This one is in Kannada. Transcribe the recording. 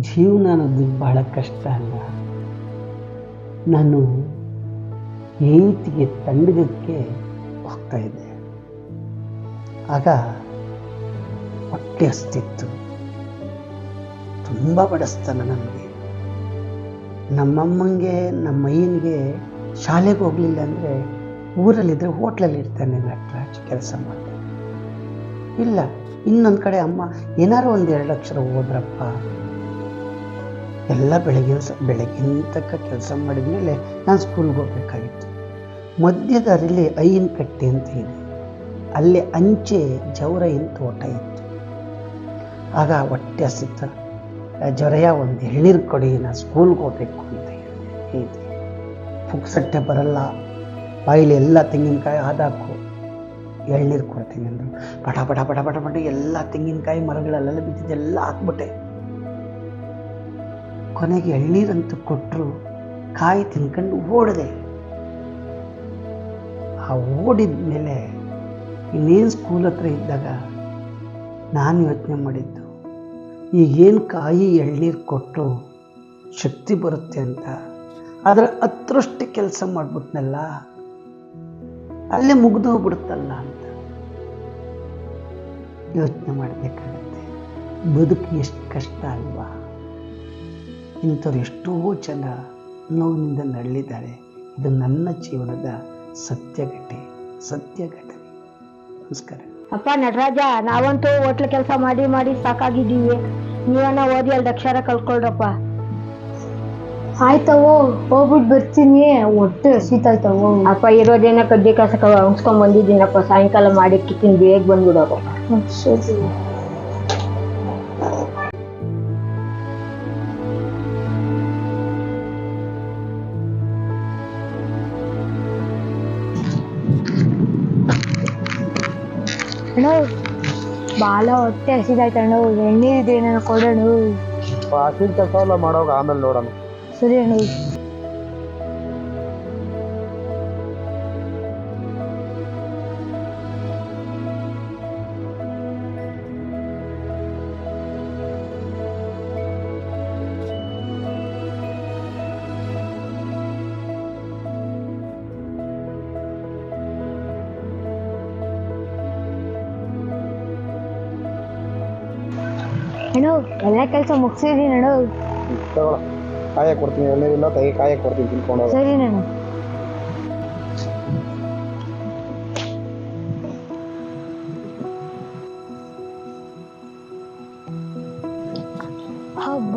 ಜೀವನ ಅನ್ನೋದು ಬಹಳ ಕಷ್ಟ ಅಲ್ಲ. ನಾನು ಏತಿಗೆ ತಂಡಗಕ್ಕೆ ಹೋಗ್ತಾ ಇದ್ದೆ. ಆಗ ಹೊಟ್ಟೆ ಅಸ್ತಿತ್ತು ತುಂಬ ಬಡಿಸ್ತಾನೆ ನನಗೆ. ನಮ್ಮಮ್ಮಂಗೆ ನಮ್ಮ ಅಯ್ಯನಿಗೆ ಶಾಲೆಗೆ ಹೋಗಲಿಲ್ಲ ಅಂದರೆ ಊರಲ್ಲಿದ್ದರೆ ಹೋಟ್ಲಲ್ಲಿ ಇರ್ತಾನೆ ನಟರಾಜ್ ಕೆಲಸ ಮಾಡ್ತಾನೆ ಇಲ್ಲ, ಇನ್ನೊಂದು ಕಡೆ ಅಮ್ಮ, ಏನಾರು ಒಂದು ಎರಡು ಅಕ್ಷರ ಹೋದ್ರಪ್ಪ. ಎಲ್ಲ ಬೆಳಗ್ಗೆ ಸ ತಕ್ಕ ಕೆಲಸ ಮಾಡಿದ ಮೇಲೆ ನಾನು ಸ್ಕೂಲ್ಗೆ ಹೋಗ್ಬೇಕಾಗಿತ್ತು. ಮಧ್ಯದಾರಿಲಿ ಐನ್ ಕಟ್ಟೆ ಅಂತ ಇದೆ. ಅಲ್ಲಿ ಅಂಚೆ, ಜವರೈನ್ ತೋಟ ಇತ್ತು. ಆಗ ಹೊಟ್ಟೆ ಸಿತ್ತ ಜೊರೆಯ ಒಂದು ಎಳ್ನೀರು ಕೊಡಿ ನಾನು ಸ್ಕೂಲ್ಗೆ ಹೋಗ್ಬೇಕು ಅಂತ ಹೇಳಿ ಹೇಳಿದೆ ಪುಕ್ಸಟ್ಟೆ ಬರಲ್ಲ. ಬಾಯಿಲಿ ಎಲ್ಲ ತೆಂಗಿನಕಾಯಿ ಆದಾಕು ಎಳ್ನೀರು ಕೊಡ್ತೀನಿ ಅಂದರು. ಪಟ ಪಟ ಪಟ ಪಟ ಪಟ, ಎಲ್ಲ ತೆಂಗಿನಕಾಯಿ ಮರಗಳಲ್ಲೆಲ್ಲ ಬಿದ್ದಿದ್ದೆಲ್ಲ ಹಾಕ್ಬಿಟ್ಟೆ. ಕೊನೆಗೆ ಎಳ್ನೀರಂತೂ ಕೊಟ್ಟರು. ಕಾಯಿ ತಿನ್ಕೊಂಡು ಓಡಿದೆ. ಆ ಓಡಿದ ಮೇಲೆ ಇನ್ನೇನು ಸ್ಕೂಲ್ ಹತ್ರ ಇದ್ದಾಗ ನಾನು ಯೋಚನೆ ಮಾಡಿದ್ದು, ಈಗೇನು ಕಾಯಿ, ಎಳ್ನೀರು ಕೊಟ್ಟರು ಶಕ್ತಿ ಬರುತ್ತೆ ಅಂತ. ಅದರ ಹತ್ರಷ್ಟು ಕೆಲಸ ಮಾಡ್ಬಿಟ್ನಲ್ಲ. ಅಲ್ಲೇ ಮುಗಿದು ಹೋಗ್ಬಿಡುತ್ತಲ್ಲ ಅಂತ ಯೋಚನೆ ಮಾಡಬೇಕಾಗತ್ತೆ. ಬದುಕು ಎಷ್ಟು ಕಷ್ಟ ಅಲ್ವಾ? ಇಂಥವ್ರು ಎಷ್ಟೋ ಜನ ನೋವಿನಿಂದ ನರಳಿದ್ದಾರೆ. ಇದು ನನ್ನ ಜೀವನದ ಸತ್ಯ ಘಟನೆ ಸತ್ಯ ಘಟನೆ ನಮಸ್ಕಾರ. ಅಪ್ಪ ನಟರಾಜ, ನಾವಂತೂ ಹೋಟ್ಲ್ ಕೆಲಸ ಮಾಡಿ ಮಾಡಿ ಸಾಕಾಗಿದ್ದೀವಿ. ನೀವನ್ನ ಓದಿ ಅಲ್ಲಿ ಅಕ್ಷರ ಕಲ್ತ್ಕೊಳ್ರಪ್ಪ ಆಯ್ತವೋ ಹೋಗ್ಬಿಟ್ಟು ಬರ್ತೀನಿ. ಹೊಟ್ಟೆ ಹಸಿತಾಯ್ತವೋ ಅಪ್ಪ ಇರೋದೇನ ಕಡ್ಡಿ ಕಸಕ ಅನ್ಸ್ಕೊಂಡ್ ಬಂದಿದ್ದೀನಪ್ಪ. ಸಾಯಂಕಾಲ ಮಾಡಿ ಕಿತ್ತಿನ ಬೇಗ ಬಂದ್ಬಿಡೋರು. ಸರಿ. ಅಣ್ಣ ಬಾಳ ಹೊಟ್ಟೆ ಹಸಿದಾಯ್ತಣ್ಣ ಇದೆ ಏನಾರ ಕೊಡೋಣ. ಹಸಿದ ಕೆಲಸ ಎಲ್ಲ ಮಾಡೋಗ ಆಮೇಲೆ ನೋಡೋಣ. ಸರಿ ಅಣ್ಣ ಅಣ್ಣ ಎಲ್ಲ ಕೆಲಸ ಮುಗಿಸಿದೀನಿ ಅಣ್ಣ ಕಾಯಕ್ಕೆ ಕೊಡ್ತೀನಿ ಇಲ್ಲ ತೆಗಿ ಕಾಯಕ್ ಕೊಡ್ತೀನಿ ತಿನ್ಕೊಂಡು ಸರಿ ನಾನು. ಹಬ್ಬ